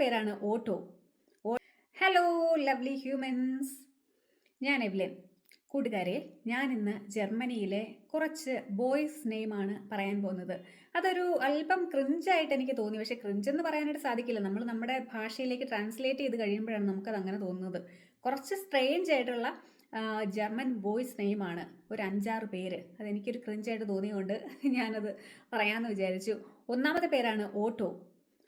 പേരാണ് auto. Hello lovely humans ഞാൻ Evelyn. കൂട്ടുകാരെ ഞാൻ ഇന്ന് ജർമ്മനിയിലെ കുറച്ച് ബോയ്സ് നെയിമാണ് പറയാൻ പോകുന്നത്. അതൊരു അല്പം ക്രിഞ്ചായിട്ട് എനിക്ക് തോന്നി. പക്ഷേ ക്രിഞ്ച് എന്ന് പറയാനായിട്ട് സാധിക്കില്ല. നമ്മൾ നമ്മുടെ ഭാഷയിലേക്ക് ട്രാൻസ്ലേറ്റ് ചെയ്ത് കഴിയുമ്പോഴാണ് നമുക്കത് അങ്ങനെ തോന്നുന്നത്. കുറച്ച് സ്ട്രേഞ്ച് ആയിട്ടുള്ള ജർമ്മൻ ബോയ്സ് നെയിമാണ് ഒരു അഞ്ചാറ് പേര്. അതെനിക്കൊരു ക്രിഞ്ചായിട്ട് തോന്നിയതുകൊണ്ട് ഞാനത് പറയാമെന്ന് വിചാരിച്ചു. ഒന്നാമത്തെ പേരാണ് ഓട്ടോ.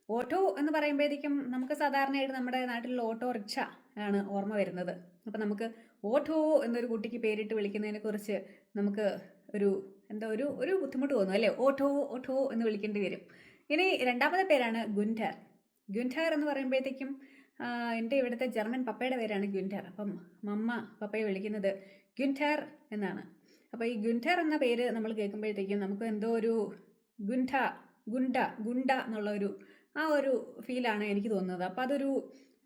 ഓട്ടോ എന്ന് പറയുമ്പോഴത്തേക്കും നമുക്ക് സാധാരണയായിട്ട് നമ്മുടെ നാട്ടിലുള്ള ഓട്ടോ റിക്ഷ ആണ് ഓർമ്മ വരുന്നത്. അപ്പം നമുക്ക് ഓട്ടോ എന്നൊരു കുട്ടിക്ക് പേരിട്ട് വിളിക്കുന്നതിനെക്കുറിച്ച് നമുക്ക് ഒരു എന്താ ഒരു ഒരു ബുദ്ധിമുട്ട് തോന്നും അല്ലേ? ഓട്ടോ ഓട്ടോ എന്ന് വിളിക്കേണ്ടി വരും. ഇനി രണ്ടാമത്തെ പേരാണ് ഗുന്റർ ഗുന്റർ എന്ന് പറയുമ്പോഴത്തേക്കും എന്റെ ഇവിടുത്തെ ജർമ്മൻ പപ്പയുടെ പേരാണ് ഗുന്റർ അപ്പം മമ്മ പപ്പയെ വിളിക്കുന്നത് ഗുന്റർ എന്നാണ്. അപ്പോൾ ഈ ഗുന്റർ എന്ന പേര് നമ്മൾ കേൾക്കുമ്പോഴത്തേക്കും നമുക്ക് എന്തോ ഒരു ഗുൻഠ ഗുണ്ട ഗുണ്ട എന്നുള്ള ഒരു ആ ഒരു ഫീലാണ് എനിക്ക് തോന്നുന്നത്. അപ്പോൾ അതൊരു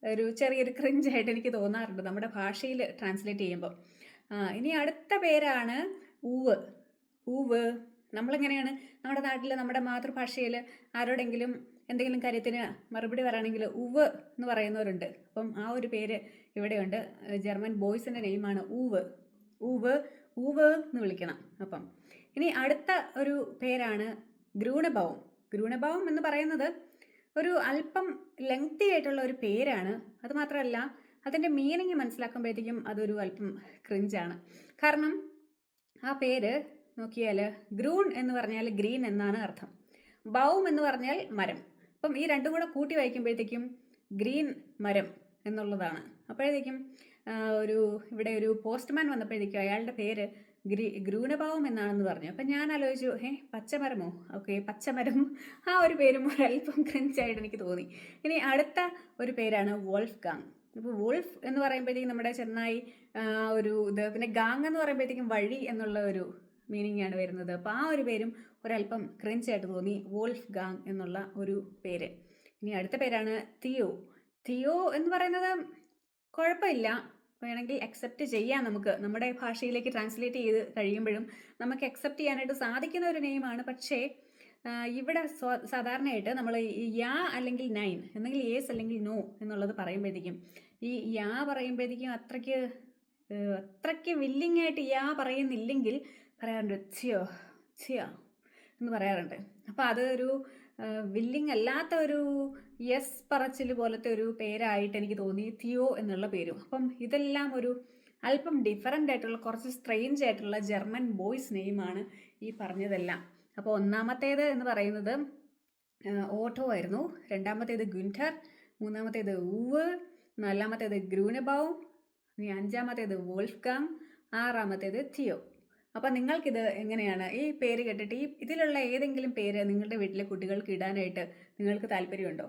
ഒരു ചെറിയൊരു ക്രിഞ്ചായിട്ട് എനിക്ക് തോന്നാറുണ്ട് നമ്മുടെ ഭാഷയിൽ ട്രാൻസ്ലേറ്റ് ചെയ്യുമ്പോൾ ഇനി അടുത്ത പേരാണ് ഊവ്. ഊവ്. നമ്മളെങ്ങനെയാണ്? നമ്മുടെ നാട്ടിൽ നമ്മുടെ മാതൃഭാഷയിൽ ആരോടെങ്കിലും എന്തെങ്കിലും കാര്യത്തിന് മറുപടി പറയുകയാണെങ്കിൽ ഉവ് എന്ന് പറയുന്നവരുണ്ട്. അപ്പം ആ ഒരു പേര് ഇവിടെയുണ്ട്. ജർമ്മൻ ബോയ്സിന്റെ നെയിമാണ് ഊവ്. ഊവ് ഊവ് എന്ന് വിളിക്കണം അപ്പം. ഇനി അടുത്ത ഒരു പേരാണ് ഗ്രൂണഭാവം ഗ്രൂണഭാവം എന്ന് പറയുന്നത് ഒരു അല്പം ലെങ്തി ആയിട്ടുള്ള ഒരു പേരാണ്. അത് മാത്രമല്ല അതിന്റെ മീനിങ് മനസ്സിലാക്കുമ്പോഴത്തേക്കും അതൊരു അല്പം ക്രിഞ്ചാണ് കാരണം ആ പേര് നോക്കിയാൽ ഗ്രൂൺ എന്ന് പറഞ്ഞാൽ ഗ്രീൻ എന്നാണ് അർത്ഥം. ബൗം എന്ന് പറഞ്ഞാൽ മരം. അപ്പം ഈ രണ്ടും കൂടെ കൂട്ടി വായിക്കുമ്പോഴത്തേക്കും ഗ്രീൻ മരം എന്നുള്ളതാണ്. അപ്പോഴത്തേക്കും ഒരു ഇവിടെ ഒരു പോസ്റ്റ്മാൻ വന്നപ്പോഴത്തേക്കും അയാളുടെ പേര് ഗ്രീ ഗ്രൂനഭാവം എന്നാണെന്ന് പറഞ്ഞു. അപ്പം ഞാൻ ആലോചിച്ചു ഏ പച്ചമരമോ? ഓക്കെ പച്ചമരം. ആ ഒരു പേരും ഒരല്പം ക്രഞ്ചായിട്ട് എനിക്ക് തോന്നി. ഇനി അടുത്ത ഒരു പേരാണ് വോൾഫ് ഗാങ് ഇപ്പോൾ വോൾഫ് എന്ന് പറയുമ്പോഴത്തേക്കും നമ്മുടെ ചെന്നായി ഒരു ഇത് പിന്നെ ഗാങ് എന്ന് പറയുമ്പോഴത്തേക്കും വഴി എന്നുള്ള ഒരു മീനിങ് ആണ് വരുന്നത്. അപ്പോൾ ആ ഒരു പേരും ഒരല്പം ക്രിഞ്ചായിട്ട് തോന്നി വോൾഫ് ഗാങ് എന്നുള്ള ഒരു പേര്. ഇനി അടുത്ത പേരാണ് തിയോ. തിയോ എന്ന് പറയുന്നത് കുഴപ്പമില്ല. വേണമെങ്കിൽ അക്സെപ്റ്റ് ചെയ്യാൻ നമുക്ക്. നമ്മുടെ ഭാഷയിലേക്ക് ട്രാൻസ്ലേറ്റ് ചെയ്ത് കഴിയുമ്പോഴും നമുക്ക് അക്സെപ്റ്റ് ചെയ്യാനായിട്ട് സാധിക്കുന്ന ഒരു നെയിമാണ് പക്ഷേ ഇവിടെ സാധാരണയായിട്ട് നമ്മൾ യാ അല്ലെങ്കിൽ നൈൻ എന്നെങ്കിൽ യേസ് അല്ലെങ്കിൽ നോ എന്നുള്ളത് പറയുമ്പോഴത്തേക്കും ഈ യാ പറയുമ്പോഴത്തേക്കും അത്രയ്ക്ക് അത്രയ്ക്ക് വില്ലിങ് ആയിട്ട് യാ പറയുന്നില്ലെങ്കിൽ പറയാറുണ്ട് ചിയോ ചിയോ എന്ന് പറയാറുണ്ട്. അപ്പോൾ അതൊരു വില്ലിങ് അല്ലാത്ത ഒരു യെസ് പറച്ചിൽ പോലത്തെ ഒരു പേരായിട്ട് എനിക്ക് തോന്നി തിയോ എന്നുള്ള പേരും. അപ്പം ഇതെല്ലാം ഒരു അല്പം ഡിഫറന്റ് ആയിട്ടുള്ള കുറച്ച് സ്ട്രെയിഞ്ച് ആയിട്ടുള്ള ജർമ്മൻ ബോയ്സ് നെയിമാണ് ഈ പറഞ്ഞതെല്ലാം. അപ്പോൾ ഒന്നാമത്തേത് എന്ന് പറയുന്നത് ഓട്ടോ ആയിരുന്നു. രണ്ടാമത്തേത് ഗുൻഠർ മൂന്നാമത്തേത് ഊവ് നാലാമത്തേത് ഗ്രൂനബൗ അഞ്ചാമത്തേത് വോൾഫ്ഗാങ് ആറാമത്തേത് തിയോ. അപ്പം നിങ്ങൾക്കിത് എങ്ങനെയാണ്? ഈ പേര് കേട്ടിട്ട് ഈ ഇതിലുള്ള ഏതെങ്കിലും പേര് നിങ്ങളുടെ വീട്ടിലെ കുട്ടികൾക്ക് ഇടാനായിട്ട് നിങ്ങൾക്ക് താല്പര്യമുണ്ടോ?